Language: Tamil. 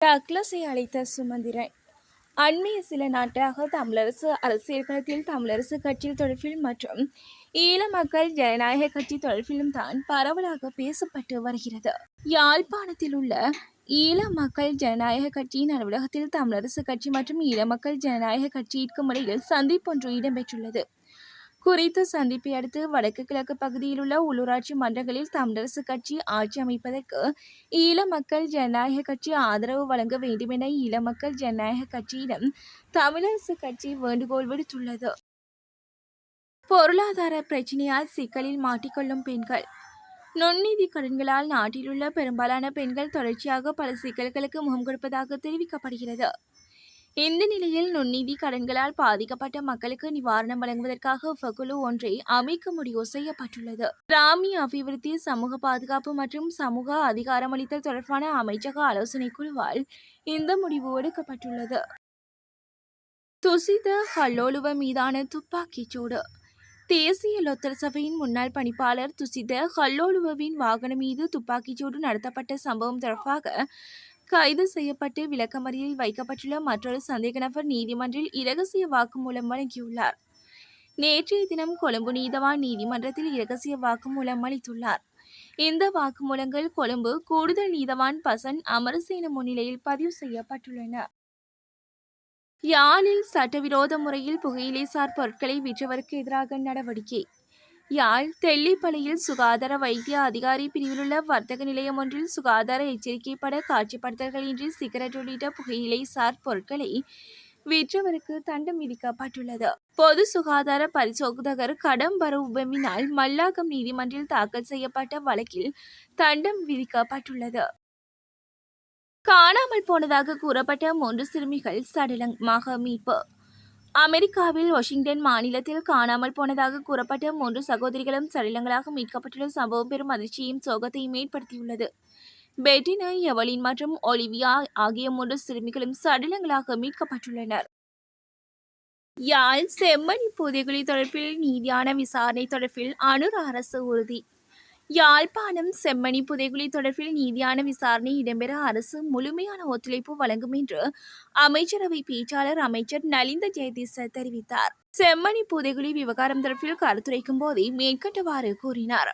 டக்ளஸை அழைத்த சுமந்திரன். அண்மைய சில நாட்களாக தமிழரசு அரசியல் களத்தில் தமிழரசு கட்சியில் தொடர்பில் மற்றும் ஈழ மக்கள் ஜனநாயக கட்சி தொடர்பிலும் தான் பரவலாக பேசப்பட்டு வருகிறது. யாழ்ப்பாணத்தில் உள்ள ஈழ மக்கள் ஜனநாயக கட்சியின் அலுவலகத்தில் தமிழரசு கட்சி மற்றும் ஈழ மக்கள் ஜனநாயக கட்சியிற்கும் இடையில் சந்திப்பொன்று இடம்பெற்றுள்ளது. குறித்த சந்திப்பை அடுத்து வடக்கு கிழக்கு பகுதியில் உள்ள உள்ளூராட்சி மன்றங்களில் தமிழரசு கட்சி ஆட்சி அமைப்பதற்கு ஈழ மக்கள் ஜனநாயக கட்சி ஆதரவு வழங்க வேண்டுமென ஈழ மக்கள் ஜனநாயக கட்சியிடம் தமிழரசு கட்சி வேண்டுகோள் விடுத்துள்ளது. பொருளாதார பிரச்சினையால் சிக்கலில் மாட்டிக்கொள்ளும் பெண்கள். நுண்ணிதி கடன்களால் நாட்டிலுள்ள பெரும்பாலான பெண்கள் தொடர்ச்சியாக பல சிக்கல்களுக்கு முகம் கொடுப்பதாக தெரிவிக்கப்படுகிறது. இந்த நிலையில் நுண்ணீதி கடன்களால் பாதிக்கப்பட்ட மக்களுக்கு நிவாரணம் வழங்குவதற்காக ஃபகுலு ஒன்றை அமைக்க முடிவு செய்யப்பட்டுள்ளது. கிராமிய அபிவிருத்தி சமூக பாதுகாப்பு மற்றும் சமூக அதிகாரமளித்தல் தொடர்பான அமைச்சக ஆலோசனை குழுவால் இந்த முடிவு எடுக்கப்பட்டுள்ளது. துசித ஹல்லோலுவ மீதான துப்பாக்கிச் சூடு. தேசிய லொத்தர் சபையின் முன்னாள் பணிப்பாளர் துசித ஹல்லோலுவின் வாகனம் மீது துப்பாக்கிச்சூடு நடத்தப்பட்ட சம்பவம் தொடர்பாக கைது செய்யப்பட்டு விளக்கமறியலில் வைக்கப்பட்டுள்ள மற்றொரு சந்தேக நபர் நீதிமன்றில் இரகசிய வாக்குமூலம் வழங்கியுள்ளார். நேற்றைய தினம் கொழும்பு நீதவான் நீதிமன்றத்தில் இரகசிய வாக்குமூலம் அளித்துள்ளார். இந்த வாக்குமூலங்கள் கொழும்பு கூடுதல் நீதவான் பசன் அமரசேன முன்னிலையில் பதிவு செய்யப்பட்டுள்ளன. யாழில் சட்டவிரோத முறையில் புகையிலை சார் பொருட்களை விற்றவருக்கு எதிராக நடவடிக்கை. யாழ் தெல்லிப்பளையில் சுகாதார வைத்திய அதிகாரி பிரிவிலுள்ள வர்த்தக நிலையம் ஒன்றில் சுகாதார எச்சரிக்கை பட காட்சிப்படுத்தல்களின்றி சிகரெட் உள்ளிட்ட புகையிலை சார் பொருட்களை விற்றவருக்கு தண்டம் விதிக்கப்பட்டுள்ளது. பொது சுகாதார பரிசோதகர் கடம்பர உபமினால் மல்லாகம் நீதிமன்றில் தாக்கல் செய்யப்பட்ட வழக்கில் தண்டம் விதிக்கப்பட்டுள்ளது. காணாமல் போனதாக கூறப்பட்ட மூன்று சிறுமிகள் சடலமாக மீட்பு அமெரிக்காவில் வாஷிங்டன் மாநிலத்தில் காணாமல் போனதாக கூறப்பட்ட மூன்று சகோதரிகளும் சடலங்களாக மீட்கப்பட்டுள்ள சம்பவம் பெரும் அதிர்ச்சியையும் சோகத்தையும் ஏற்படுத்தியுள்ளது. பெட்டினா எவலின் மற்றும் ஒலிவியா ஆகிய மூன்று சிறுமிகளும் சடலங்களாக மீட்கப்பட்டுள்ளனர். யாழ் செம்மணி புதைகுழி தொடர்பில் நீதியான விசாரணை தொடர்பில் அனுர் அரசு உறுதி. யாழ்ப்பாணம் செம்மணி புதைகுழி தொடர்பில் நீதியான விசாரணை இடம்பெற அரசு முழுமையான ஒத்துழைப்பு வழங்கும் என்று அமைச்சரவை பேச்சாளர் அமைச்சர் நலிந்த ஜெயதீச தெரிவித்தார். செம்மணி புதைகுழி விவகாரம் தொடர்பில் கருத்துரைக்கும் போதே மேற்கண்டவாறு கூறினார்.